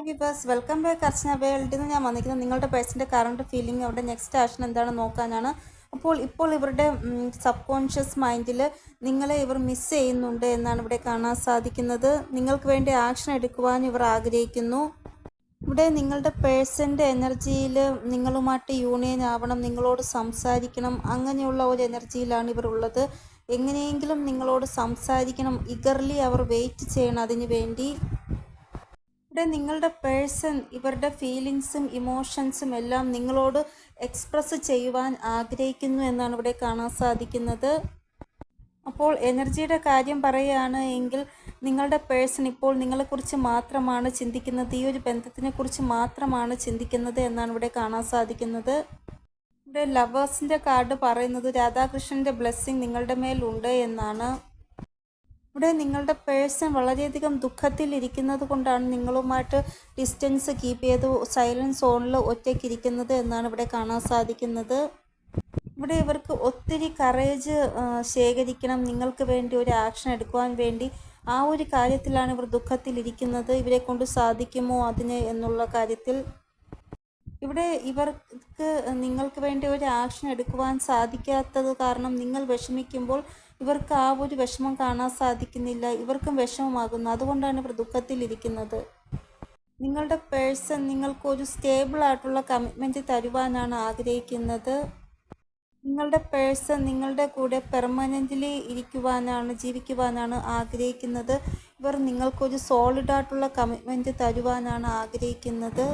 Hi viewers welcome back Archana വേൾഡിൽ നിന്ന് ഞാൻ വന്നിരിക്കുന്നത് നിങ്ങളുടെ പേഴ്സന്റെ കറണ്ട് ഫീലിംഗ് അവിടെ നെക്സ്റ്റ് ആക്ഷൻ എന്താണെന്ന് നോക്കാനാണ്. അപ്പോൾ ഇപ്പോൾ ഇവരുടെ സബ് കോൺഷ്യസ് മൈൻഡിൽ നിങ്ങളെ ഇവർ മിസ് ചെയ്യുന്നുണ്ട് എന്നാണ് ഇവിടെ കാണാൻ സാധിക്കുന്നത്. നിങ്ങൾക്ക് വേണ്ടി ആക്ഷൻ എടുക്കുവാൻ ഇവർ ആഗ്രഹിക്കുന്നു. ഇവിടെ നിങ്ങളുടെ പേഴ്സന്റെ എനർജിയിൽ നിങ്ങളുമായിട്ട് യൂണിയൻ ആവണം നിങ്ങളോട് സംസാരിക്കണം അങ്ങനെയുള്ള ഒരു എനർജിയിലാണ് ഇവർ ഉള്ളത്. എങ്ങനെയെങ്കിലും നിങ്ങളോട് സംസാരിക്കണം ഇഗർലി അവർ വെയിറ്റ് ചെയ്യണം അതിന് വേണ്ടി. ഇവിടെ നിങ്ങളുടെ പേഴ്സൺ ഇവരുടെ ഫീലിങ്സും ഇമോഷൻസും എല്ലാം നിങ്ങളോട് എക്സ്പ്രസ് ചെയ്യുവാൻ ആഗ്രഹിക്കുന്നു എന്നാണ് ഇവിടെ കാണാൻ സാധിക്കുന്നത്. അപ്പോൾ എനർജിയുടെ കാര്യം പറയുകയാണ് എങ്കിൽ നിങ്ങളുടെ പേഴ്സൺ ഇപ്പോൾ നിങ്ങളെക്കുറിച്ച് മാത്രമാണ് ചിന്തിക്കുന്നത് ഈ ഒരു ബന്ധത്തിനെ കുറിച്ച് മാത്രമാണ് ചിന്തിക്കുന്നത് എന്നാണ് ഇവിടെ കാണാൻ സാധിക്കുന്നത്. ഇവിടെ ലവേഴ്സിന്റെ കാർഡ് പറയുന്നത് രാധാകൃഷ്ണന്റെ ബ്ലെസ്സിങ് നിങ്ങളുടെ മേലുണ്ട് എന്നാണ്. ഇവിടെ നിങ്ങളുടെ പേഴ്സൺ വളരെയധികം ദുഃഖത്തിൽ ഇരിക്കുന്നത് കൊണ്ടാണ് നിങ്ങളുമായിട്ട് ഡിസ്റ്റൻസ് കീപ്പ് ചെയ്ത് സൈലൻസ് സോണിൽ ഒറ്റയ്ക്ക് ഇരിക്കുന്നത് എന്നാണ് ഇവിടെ കാണാൻ സാധിക്കുന്നത്. ഇവിടെ ഇവർക്ക് ഒത്തിരി കറേജ് ശേഖരിക്കണം. നിങ്ങൾക്ക് വേണ്ടി ഒരു ആക്ഷൻ എടുക്കുവാൻ വേണ്ടി ആ ഒരു കാര്യത്തിലാണ് ഇവർ ദുഃഖത്തിലിരിക്കുന്നത് ഇവരെ കൊണ്ട് സാധിക്കുമോ അതിന് എന്നുള്ള കാര്യത്തിൽ. ഇവിടെ ഇവർക്ക് നിങ്ങൾക്ക് വേണ്ടി ഒരു ആക്ഷൻ എടുക്കുവാൻ സാധിക്കാത്തത് കാരണം നിങ്ങൾ വിഷമിക്കുമ്പോൾ ഇവർക്ക് ആ ഒരു വിഷമം കാണാൻ സാധിക്കുന്നില്ല. ഇവർക്കും വിഷമമാകുന്നു. അതുകൊണ്ടാണ് ഇവർ ദുഃഖത്തിലിരിക്കുന്നത്. നിങ്ങളുടെ പേഴ്സൺ നിങ്ങൾക്ക് ഒരു സ്റ്റേബിൾ ആയിട്ടുള്ള കമ്മിറ്റ്മെന്റ് തരുവാനാണ് ആഗ്രഹിക്കുന്നത്. നിങ്ങളുടെ പേഴ്സൺ നിങ്ങളുടെ കൂടെ പെർമനന്റ്ലി ഇരിക്കുവാനാണ് ജീവിക്കുവാനാണ് ആഗ്രഹിക്കുന്നത്. ഇവർ നിങ്ങൾക്കൊരു സോളിഡ് ആയിട്ടുള്ള കമ്മിറ്റ്മെന്റ് തരുവാനാണ് ആഗ്രഹിക്കുന്നത്.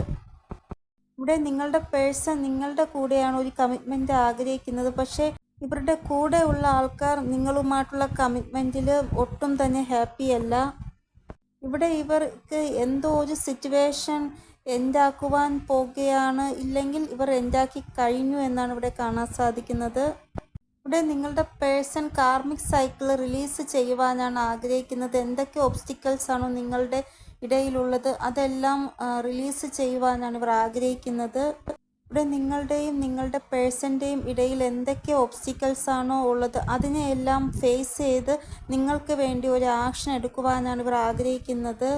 ഇവിടെ നിങ്ങളുടെ പേഴ്സൺ നിങ്ങളുടെ കൂടെയാണ് ഒരു കമ്മിറ്റ്മെന്റ് ആഗ്രഹിക്കുന്നത്. പക്ഷേ ഇവരുടെ കൂടെ ഉള്ള ആൾക്കാർ നിങ്ങളുമായിട്ടുള്ള കമ്മിറ്റ്മെന്റിൽ ഒട്ടും തന്നെ ഹാപ്പി അല്ല. ഇവിടെ ഇവർക്ക് എന്തോ ഒരു സിറ്റുവേഷൻ എൻഡാക്കുവാൻ പോകുകയാണ്. ഇല്ലെങ്കിൽ ഇവർ എൻഡാക്കി കഴിഞ്ഞു എന്നാണ് ഇവിടെ കാണാൻ സാധിക്കുന്നത്. ഇവിടെ നിങ്ങളുടെ പേഴ്സൺ കാർമിക് സൈക്കിൾ റിലീസ് ചെയ്യുവാനാണ് ആഗ്രഹിക്കുന്നത്. എന്തൊക്കെ ഒബ്സ്റ്റിക്കൽസ് ആണോ നിങ്ങളുടെ ഇടയിലുള്ളത് അതെല്ലാം റിലീസ് ചെയ്യുവാനാണ് ഇവർ ആഗ്രഹിക്കുന്നത്. ഇവിടെ നിങ്ങളുടെയും നിങ്ങളുടെ പേഴ്സന്റെയും ഇടയിൽ എന്തൊക്കെ ഒബ്സ്റ്റിക്കൽസ് ആണോ ഉള്ളത് അതിനെ എല്ലാം ഫേസ് ചെയ്ത് നിങ്ങൾക്ക് വേണ്ടി ഒരു ആക്ഷൻ എടുക്കുവാനാണ് ഇവർ ആഗ്രഹിക്കുന്നത്.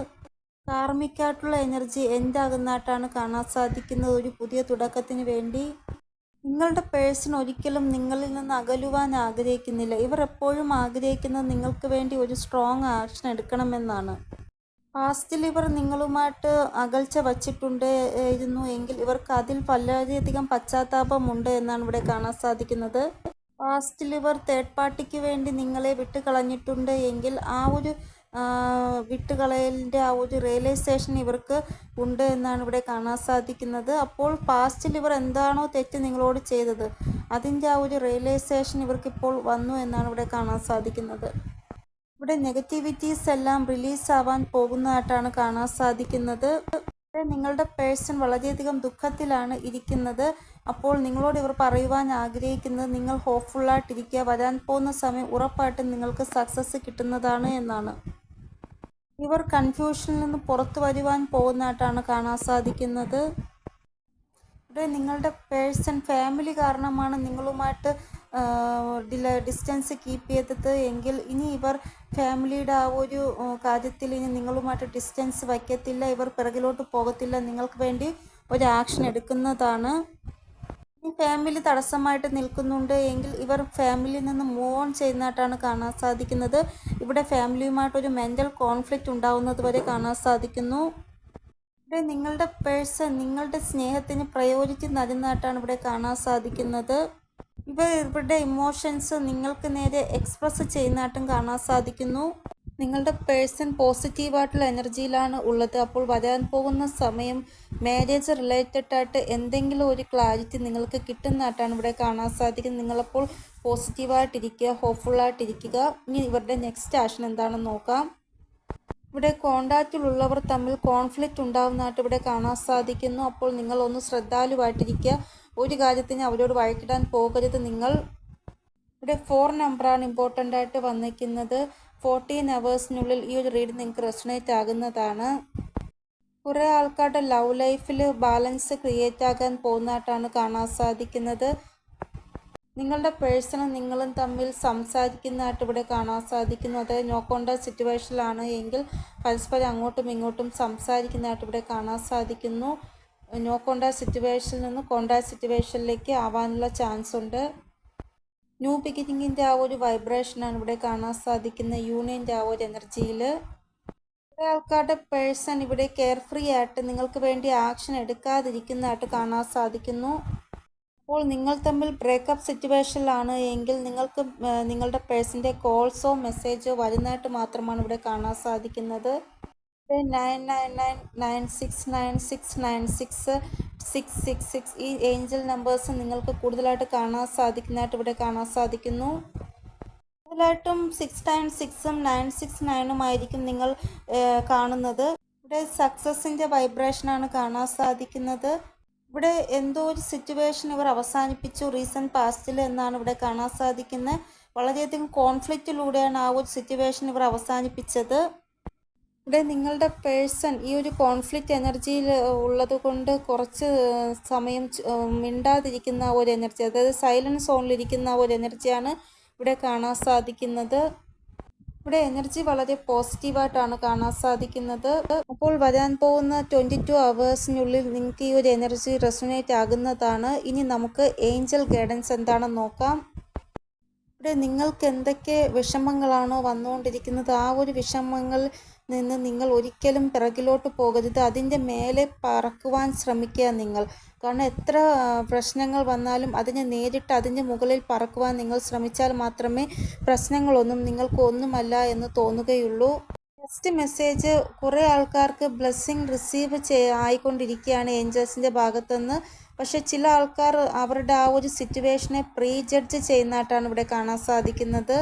കാർമിക്കായിട്ടുള്ള എനർജി എന്താകുന്നതായിട്ടാണ് കാണാൻ സാധിക്കുന്നത് ഒരു പുതിയ തുടക്കത്തിന് വേണ്ടി. നിങ്ങളുടെ പേഴ്സൺ ഒരിക്കലും നിങ്ങളിൽ നിന്ന് അകലുവാൻ ആഗ്രഹിക്കുന്നില്ല. ഇവർ എപ്പോഴും ആഗ്രഹിക്കുന്നത് നിങ്ങൾക്ക് വേണ്ടി ഒരു സ്ട്രോങ് ആക്ഷൻ എടുക്കണമെന്നാണ്. പാസ്റ്റിൽ ഇവർ നിങ്ങളുമായിട്ട് അകൽച്ച വച്ചിട്ടുണ്ടായിരുന്നു എങ്കിൽ ഇവർക്ക് അതിൽ വളരെയധികം പശ്ചാത്താപമുണ്ട് എന്നാണ് ഇവിടെ കാണാൻ സാധിക്കുന്നത്. പാസ്റ്റിൽ ഇവർ തേർഡ് പാർട്ടിക്ക് വേണ്ടി നിങ്ങളെ വിട്ടുകളഞ്ഞിട്ടുണ്ട് എങ്കിൽ ആ ഒരു വിട്ടുകളയലിന്റെ ആ ഒരു റിയലൈസേഷൻ ഇവർക്ക് ഉണ്ട് എന്നാണ് ഇവിടെ കാണാൻ സാധിക്കുന്നത്. അപ്പോൾ പാസ്റ്റിൽ ഇവർ എന്താണോ തെറ്റ് നിങ്ങളോട് ചെയ്തത് അതിന്റെ ആ ഒരു റിയലൈസേഷൻ ഇവർക്കിപ്പോൾ വന്നു എന്നാണ് ഇവിടെ കാണാൻ സാധിക്കുന്നത്. ഇവിടെ നെഗറ്റിവിറ്റീസ് എല്ലാം റിലീസ് ആവാൻ പോകുന്നതായിട്ടാണ് കാണാൻ സാധിക്കുന്നത്. നിങ്ങളുടെ പേഴ്സൺ വളരെയധികം ദുഃഖത്തിലാണ് ഇരിക്കുന്നത്. അപ്പോൾ നിങ്ങളോട് ഇവർ പറയുവാൻ ആഗ്രഹിക്കുന്നത് നിങ്ങൾ ഹോപ്പ്ഫുള്ളായിട്ടിരിക്കുക വരാൻ പോകുന്ന സമയം ഉറപ്പായിട്ടും നിങ്ങൾക്ക് സക്സസ് കിട്ടുന്നതാണ് എന്നാണ്. ഇവർ കൺഫ്യൂഷനിൽ നിന്ന് പുറത്തു വരുവാൻ പോകുന്നതായിട്ടാണ് കാണാൻ സാധിക്കുന്നത്. ഇവിടെ നിങ്ങളുടെ പേഴ്സൺ ഫാമിലി കാരണമാണ് നിങ്ങളുമായിട്ട് ഡിസ്റ്റൻസ് കീപ്പ് ചെയ്തത് എങ്കിൽ ഇനി ഇവർ ഫാമിലിയുടെ ആ ഒരു കാര്യത്തിൽ ഇനി നിങ്ങളുമായിട്ട് ഡിസ്റ്റൻസ് വയ്ക്കത്തില്ല ഇവർ പിറകിലോട്ട് പോകത്തില്ല നിങ്ങൾക്ക് വേണ്ടി ഒരു ആക്ഷൻ എടുക്കുന്നതാണ്. ഈ ഫാമിലി തടസ്സമായിട്ട് നിൽക്കുന്നുണ്ട് എങ്കിൽ ഇവർ ഫാമിലിയിൽ നിന്ന് മൂവ് ഓൺ ചെയ്യുന്നതായിട്ടാണ് കാണാൻ സാധിക്കുന്നത്. ഇവിടെ ഫാമിലിയുമായിട്ടൊരു മെന്റൽ കോൺഫ്ലിക്റ്റ് ഉണ്ടാവുന്നത് വരെ കാണാൻ സാധിക്കുന്നു. ഇവിടെ നിങ്ങളുടെ പേഴ്സൺ നിങ്ങളുടെ സ്നേഹത്തിന് പ്രയോജിച്ച് നൽകുന്നതായിട്ടാണ് ഇവിടെ കാണാൻ സാധിക്കുന്നത്. ഇവർ ഇവരുടെ ഇമോഷൻസ് നിങ്ങൾക്ക് നേരെ എക്സ്പ്രസ് ചെയ്യുന്നതായിട്ടും കാണാൻ സാധിക്കുന്നു. നിങ്ങളുടെ പേഴ്സൺ പോസിറ്റീവായിട്ടുള്ള എനർജിയിലാണ് ഉള്ളത്. അപ്പോൾ വരാൻ പോകുന്ന സമയം മാരേജ് റിലേറ്റഡ് ആയിട്ട് എന്തെങ്കിലും ഒരു ക്ലാരിറ്റി നിങ്ങൾക്ക് കിട്ടുന്നതായിട്ടാണ് ഇവിടെ കാണാൻ സാധിക്കുന്നത്. നിങ്ങളപ്പോൾ പോസിറ്റീവായിട്ടിരിക്കുക ഹോപ്പ്ഫുള്ളായിട്ടിരിക്കുക ഇനി ഇവരുടെ നെക്സ്റ്റ് ആക്ഷൻ എന്താണെന്ന് നോക്കാം. ഇവിടെ കോണ്ടാക്റ്റിലുള്ളവർ തമ്മിൽ കോൺഫ്ലിക്റ്റ് ഉണ്ടാകുന്നതായിട്ട് ഇവിടെ കാണാൻ സാധിക്കുന്നു. അപ്പോൾ നിങ്ങൾ ഒന്ന് ശ്രദ്ധാലുവായിട്ടിരിക്കുക. ഒരു കാര്യത്തിന് അവരോട് വഴക്കിടാൻ പോകരുത്. നിങ്ങൾ ഇവിടെ ഫോർ നമ്പറാണ് ഇമ്പോർട്ടന്റ് ആയിട്ട് വന്നിരിക്കുന്നത്. ഫോർട്ടീൻ അവേഴ്സിനുള്ളിൽ ഈ ഒരു റീഡ് നിങ്ങൾക്ക് റെസണേറ്റ് ആകുന്നതാണ്. കുറേ ആൾക്കാരുടെ ലവ് ലൈഫിൽ ബാലൻസ് ക്രിയേറ്റ് ആകാൻ പോകുന്നതായിട്ടാണ് കാണാൻ സാധിക്കുന്നത്. നിങ്ങളുടെ പേഴ്സണും നിങ്ങളും തമ്മിൽ സംസാരിക്കുന്നതായിട്ട് ഇവിടെ കാണാൻ സാധിക്കുന്നു. അതായത് നോ കോണ്ടാക്ട് സിറ്റുവേഷനിലാണ് എങ്കിൽ പരസ്പരം അങ്ങോട്ടും ഇങ്ങോട്ടും സംസാരിക്കുന്നതായിട്ട് ഇവിടെ കാണാൻ സാധിക്കുന്നു. നോ കോണ്ടാക്ട് സിറ്റുവേഷനിൽ നിന്ന് കോണ്ടാക്ട് സിറ്റുവേഷനിലേക്ക് ആവാനുള്ള ചാൻസ് ഉണ്ട്. ന്യൂ ബിഗിനിങ്ങിന്റെ ആ ഒരു വൈബ്രേഷനാണ് ഇവിടെ കാണാൻ സാധിക്കുന്ന യൂണിയന്റെ ആ ഒരു എനർജിയിൽ കുറേ ആൾക്കാരുടെ പേഴ്സൺ ഇവിടെ കെയർ ഫ്രീ ആയിട്ട് നിങ്ങൾക്ക് വേണ്ടി ആക്ഷൻ എടുക്കാതിരിക്കുന്നതായിട്ട് കാണാൻ സാധിക്കുന്നു. അപ്പോൾ നിങ്ങൾ തമ്മിൽ ബ്രേക്കപ്പ് സിറ്റുവേഷനിലാണ് എങ്കിൽ നിങ്ങൾക്ക് നിങ്ങളുടെ പേഴ്സന്റെ കോൾസോ മെസ്സേജോ വരുന്നതായിട്ട് മാത്രമാണ് ഇവിടെ കാണാൻ സാധിക്കുന്നത്. Nine nine nine nine six nine six nine six six six six ഈ ഏഞ്ചൽ നമ്പേഴ്സ് നിങ്ങൾക്ക് കൂടുതലായിട്ട് കാണാൻ സാധിക്കുന്നതായിട്ട് ഇവിടെ കാണാൻ സാധിക്കുന്നു. കൂടുതലായിട്ടും സിക്സ് നയൻ സിക്സും നയൻ സിക്സ് നയനും ആയിരിക്കും നിങ്ങൾ കാണുന്നത്. ഇവിടെ സക്സസിന്റെ വൈബ്രേഷനാണ് കാണാൻ സാധിക്കുന്നത്. ഇവിടെ എന്തോ ഒരു സിറ്റുവേഷൻ ഇവർ അവസാനിപ്പിച്ചു റീസെന്റ് പാസ്റ്റിൽ എന്നാണ് ഇവിടെ കാണാൻ സാധിക്കുന്നത് വളരെയധികം കോൺഫ്ലിക്റ്റിലൂടെയാണ് ആ ഒരു സിറ്റുവേഷൻ ഇവർ അവസാനിപ്പിച്ചത്. ഇവിടെ നിങ്ങളുടെ പേഴ്സൺ ഈ ഒരു കോൺഫ്ലിക്റ്റ് എനർജിയിൽ ഉള്ളത് കൊണ്ട് കുറച്ച് സമയം മിണ്ടാതിരിക്കുന്ന ഒരു എനർജി അതായത് സൈലൻസ് സോണിലിരിക്കുന്ന ഒരു എനർജിയാണ് ഇവിടെ കാണാൻ സാധിക്കുന്നത്. ഇവിടെ എനർജി വളരെ പോസിറ്റീവായിട്ടാണ് കാണാൻ സാധിക്കുന്നത്. അപ്പോൾ വരാൻ പോകുന്ന ട്വന്റി ടു അവേഴ്സിനുള്ളിൽ നിങ്ങൾക്ക് ഈ ഒരു എനർജി റെസൊനേറ്റ് ആകുന്നതാണ്. ഇനി നമുക്ക് ഏഞ്ചൽ ഗൈഡൻസ് എന്താണെന്ന് നോക്കാം. ഇവിടെ നിങ്ങൾക്ക് എന്തൊക്കെ വിഷമങ്ങളാണോ വന്നുകൊണ്ടിരിക്കുന്നത്? ആ ഒരു വിഷമങ്ങൾ നിന്ന് നിങ്ങൾ ഒരിക്കലും പിറകിലോട്ട് പോകരുത്. അതിന്റെ മേലെ പറക്കുവാൻ ശ്രമിക്കുക നിങ്ങൾ. കാരണം എത്ര പ്രശ്നങ്ങൾ വന്നാലും അതിനെ നേരിട്ട് അതിന്റെ മുകളിൽ പറക്കുവാൻ നിങ്ങൾ ശ്രമിച്ചാൽ മാത്രമേ പ്രശ്നങ്ങളൊന്നും നിങ്ങൾക്ക് ഒന്നുമല്ല എന്ന് തോന്നുകയുള്ളൂ. നെക്സ്റ്റ് മെസ്സേജ് കുറേ ആൾക്കാർക്ക് ബ്ലെസ്സിങ് റിസീവ് ചെയ് ആയിക്കൊണ്ടിരിക്കുകയാണ് ഏഞ്ചൽസിന്റെ ഭാഗത്തുനിന്ന്. പക്ഷേ ചില ആൾക്കാർ അവരുടെ ആ ഒരു സിറ്റുവേഷനെ പ്രീ ജഡ്ജ് ചെയ്യുന്നതായിട്ടാണ് ഇവിടെ കാണാൻ സാധിക്കുന്നത്.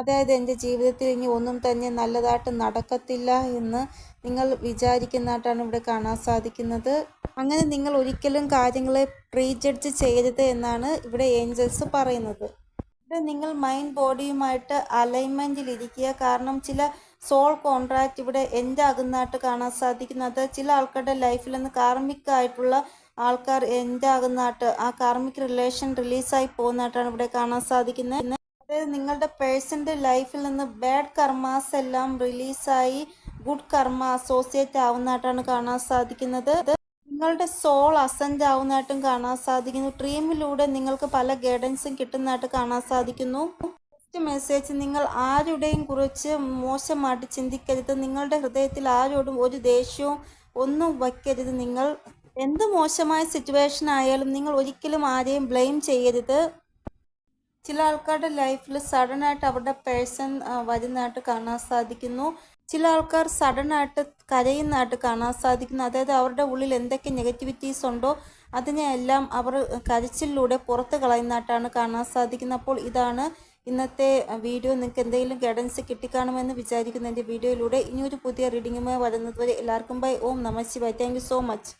അതായത് എന്റെ ജീവിതത്തിൽ ഇനി ഒന്നും തന്നെ നല്ലതായിട്ട് നടക്കത്തില്ല എന്ന് നിങ്ങൾ വിചാരിക്കുന്നതായിട്ടാണ് ഇവിടെ കാണാൻ സാധിക്കുന്നത്. അങ്ങനെ നിങ്ങൾ ഒരിക്കലും കാര്യങ്ങളെ പ്രീ ജഡ്ജ് ചെയ്യരുത് എന്നാണ് ഇവിടെ ഏഞ്ചൽസ് പറയുന്നത്. ഇവിടെ നിങ്ങൾ മൈൻഡ് ബോഡിയുമായിട്ട് അലൈൻമെന്റിൽ ഇരിക്കുക കാരണം ചില സോൾ കോൺട്രാക്റ്റ് ഇവിടെ എൻഡ് ആകുന്നതായിട്ട് കാണാൻ സാധിക്കുന്നത്? ചില ആൾക്കാരുടെ ലൈഫിൽ നിന്ന് കാർമിക് ആയിട്ടുള്ള ആൾക്കാർ എൻഡ് ആകുന്നതായിട്ട് ആ കാർമിക് റിലേഷൻ റിലീസായി പോകുന്നതായിട്ടാണ് ഇവിടെ കാണാൻ സാധിക്കുന്നത്. അതായത് നിങ്ങളുടെ പേഴ്സന്റെ ലൈഫിൽ നിന്ന് ബാഡ് കർമാസ് എല്ലാം റിലീസായി ഗുഡ് കർമ്മ അസോസിയേറ്റ് ആവുന്നതായിട്ടാണ് കാണാൻ സാധിക്കുന്നത്. നിങ്ങളുടെ സോൾ അസെൻഡ് ആവുന്നതായിട്ടും കാണാൻ സാധിക്കുന്നു. ഡ്രീമിലൂടെ നിങ്ങൾക്ക് പല ഗൈഡൻസും കിട്ടുന്നതായിട്ട് കാണാൻ സാധിക്കുന്നു. നെക്സ്റ്റ് മെസ്സേജ് നിങ്ങൾ ആരുടെയും കുറിച്ച് മോശമായിട്ട് ചിന്തിക്കരുത്. നിങ്ങളുടെ ഹൃദയത്തിൽ ആരോടും ഒരു ദേഷ്യവും ഒന്നും വയ്ക്കരുത് നിങ്ങൾ. എന്ത് മോശമായ സിറ്റുവേഷൻ ആയാലും നിങ്ങൾ ഒരിക്കലും ആരെയും ബ്ലെയിം ചെയ്യരുത്. ചില ആൾക്കാരുടെ ലൈഫിൽ സഡനായിട്ട് അവരുടെ പേഴ്സൺ വരുന്നതായിട്ട് കാണാൻ സാധിക്കുന്നു. ചില ആൾക്കാർ സഡനായിട്ട് കരയുന്നതായിട്ട് കാണാൻ സാധിക്കുന്നു. അതായത് അവരുടെ ഉള്ളിൽ എന്തൊക്കെ നെഗറ്റിവിറ്റീസ് ഉണ്ടോ അതിനെയെല്ലാം അവർ കരച്ചിലൂടെ പുറത്ത് കളയുന്നതായിട്ടാണ് കാണാൻ സാധിക്കുന്നത്. അപ്പോൾ ഇതാണ് ഇന്നത്തെ വീഡിയോ നിങ്ങൾക്ക് എന്തെങ്കിലും ഗൈഡൻസ് കിട്ടിക്കാണുമെന്ന് വിചാരിക്കുന്ന എന്റെ വീഡിയോയിലൂടെ ഇനിയൊരു പുതിയ റീഡിങ്ങുമായി വരുന്നതുവരെ എല്ലാവർക്കും ബൈ ഓം നമ ശിവായ്. Thank so much